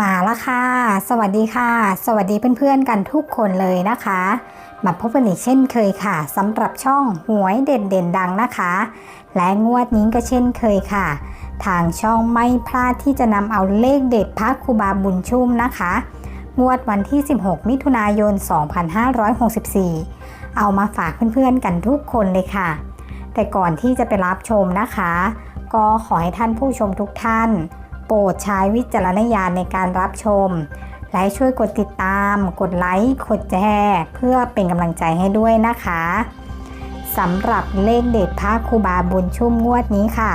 มาล้วค่ะ สวัสดีค่ะ สวัสดีเพื่อนๆกันทุกคนเลยนะคะ มาพบกันอีกเช่นเคยค่ะสำหรับช่องหวยเด่นเด่นดังนะคะ และงวดนี้ก็เช่นเคยค่ะ ทางช่องไม่พลาดที่จะนำเอาเลขเด็ดพระครูบาบุญชุ่มนะคะ งวดวันที่ 16 มิถุนายน 2564 เอามาฝากเพื่อนๆกันทุกคนเลยค่ะ แต่ก่อนที่จะไปรับชมนะคะ ก็ขอให้ท่านผู้ชมทุกท่าน โปรดใช้วิจารณญาณในการรับชม และช่วยกดติดตาม กดไลค์ กดแชร์ เพื่อเป็นกำลังใจให้ด้วยนะคะสำหรับเลขเด็ดพระครูบาบุญชุ่มงวดนี้ค่ะ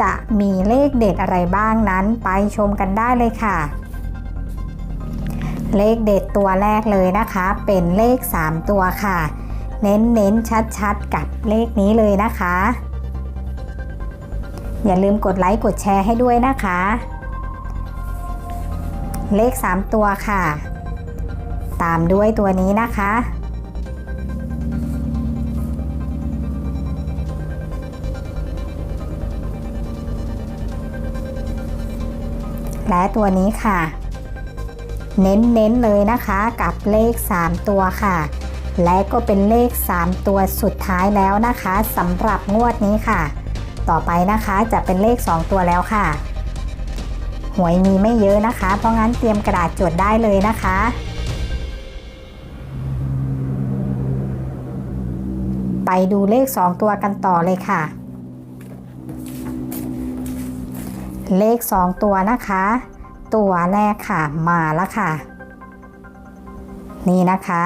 จะมีเลขเด็ดอะไรบ้างนั้นไปชมกันได้เลยค่ะ เลขเด็ดตัวแรกเลยนะคะ เป็นเลข 3 ตัวค่ะ เน้นเน้นชัดชัดๆ กับเลขนี้เลยนะคะ อย่าลืมกดไลค์กดแชร์ให้ด้วยนะคะ เลข 3 ตัวค่ะ ตามด้วยตัวนี้นะคะ และตัวนี้ค่ะ เน้นๆเลยนะคะกับเลข 3 ตัวค่ะ และก็เป็นเลข 3 ตัวสุดท้ายแล้วนะคะสำหรับงวดนี้ค่ะ ต่อไปนะคะจะเป็นเลข 2 ตัวแล้วค่ะ หวยมีไม่เยอะนะคะ เพราะงั้นเตรียมกระดาษจดได้เลยนะคะ ไปดูเลข 2 ตัวกันต่อเลยค่ะ เลข 2 ตัวนะคะ ตัวแรกค่ะมาแล้วค่ะ นี่นะคะ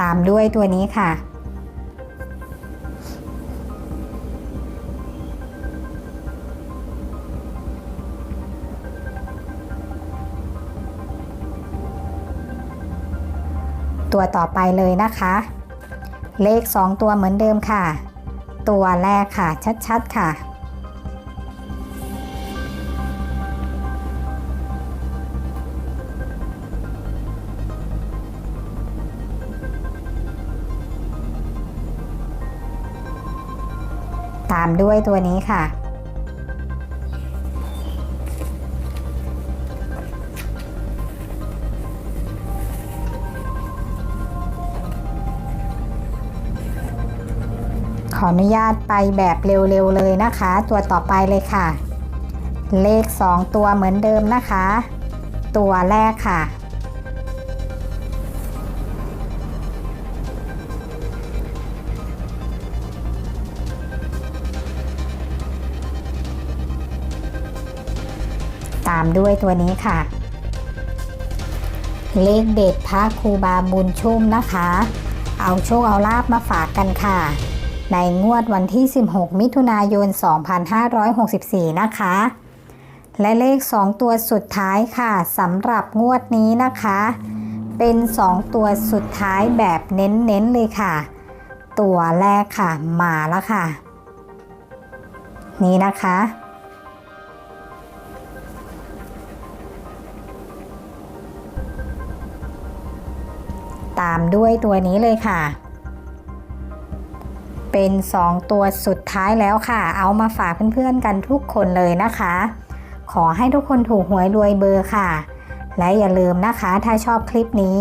ตามด้วยตัวนี้ค่ะตัวต่อไปเลยนะคะ เลข 2 ตัวเหมือนเดิมค่ะ ตัวแรกค่ะชัดๆค่ะามด้วยตัวนี้ค่ะ ขออนุญาตไปแบบเร็วๆเลยนะคะ ตัวต่อไปเลยค่ะ เลข 2 ตัวเหมือนเดิมนะคะ ตัวแรกค่ะ ตามด้วยตัวนี้ค่ะ เลขเด็ดพระครูบาบุญชุ่มนะคะ เอาโชคเอาลาบมาฝากกันค่ะ ในงวดวันที่ 16 มิถุนายน 2564 นะคะ และเลข 2 ตัวสุดท้ายค่ะสำหรับงวดนี้นะคะ เป็น 2 ตัวสุดท้ายแบบเน้นๆเลยค่ะ ตัวแรกค่ะมาแล้วค่ะ นี่นะคะ ตามด้วยตัวนี้เลยค่ะ เป็น 2 ตัวสุดท้ายแล้วค่ะ เอามาฝากเพื่อนๆกันทุกคนเลยนะคะ ขอให้ทุกคนถูกหวยรวยเบอร์ค่ะ และอย่าลืมนะคะ ถ้าชอบคลิปนี้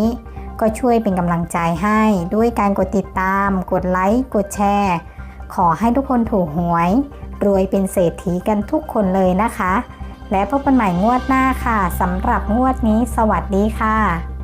ก็ช่วยเป็นกำลังใจให้ด้วยการกดติดตาม กดไลค์ กดแชร์ ขอให้ทุกคนถูกหวย รวยเป็นเศรษฐีกันทุกคนเลยนะคะและพบกันใหม่งวดหน้าค่ะสำหรับงวดนี้สวัสดีค่ะ